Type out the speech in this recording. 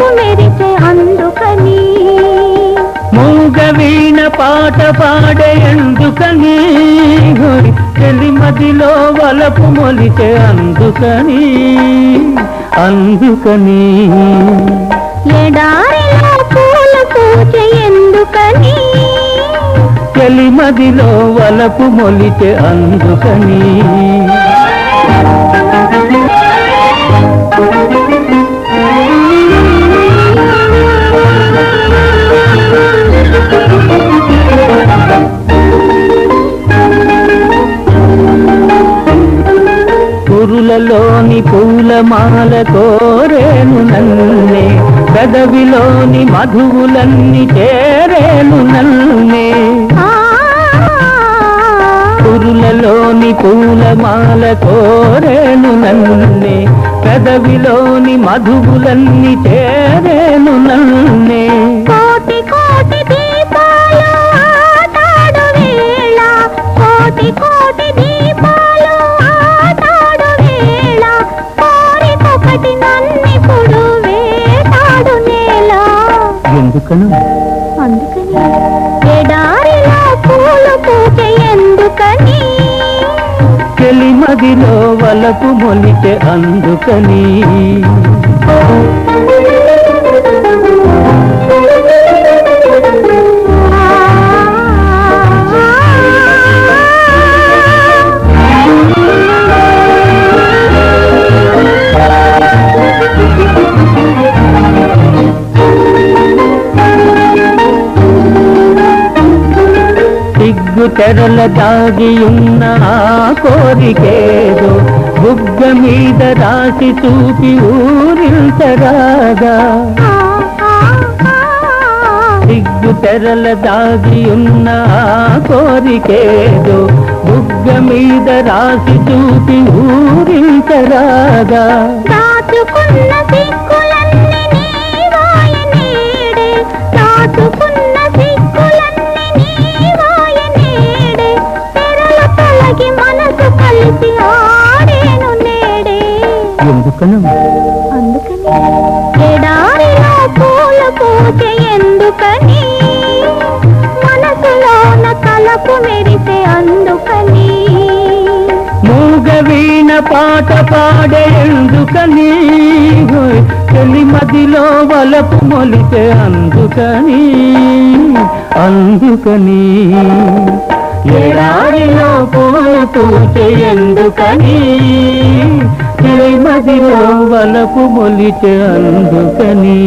మెరిసే అందుకని. మూగ వీణ పాట పాడే ఎందుకని హోయ్ చెలిమదిలో వలపు మొలిచే అందుకని. అందుకని. ఎడారిలో పూల పూజ ఎందుకని. చెలిమదిలో వలపు మొలిచే అందుకని. పూలమాల కోరేను నన్నే గదవిలోని మధువులన్నీ చేరేను నన్నే. ఆ, కురులలోని పూలమాల కోరేను నన్నే పెదవిలోని మధువులన్నీ చేరేను నన్నే. ఎందుకను అందుకని. ఎడారిలో పూలు పూజ ఎందుకని చెలిమదిలో వలపు మొలిచే అందుకని. తెరల దాగి ఉన్న ఆ కోరికేదో బుగ్గ మీద రాసి చూపి ఊరించరాగా సిగ్గు తెరల దాగి ఉన్న ఆ కోరికేదో బుగ్గ మీద రాసి చూపి ఊరించరాగా దాచుకున్న సిగ్గు పాట పాడే ఎందుకని హోయ్ చెలిమదిలో వలపు మొలితే అందుకని అందుకని ఎడారిలో పూలు పూచే ఎందుకని చెలిమదిలో వలపు మొలితే అందుకని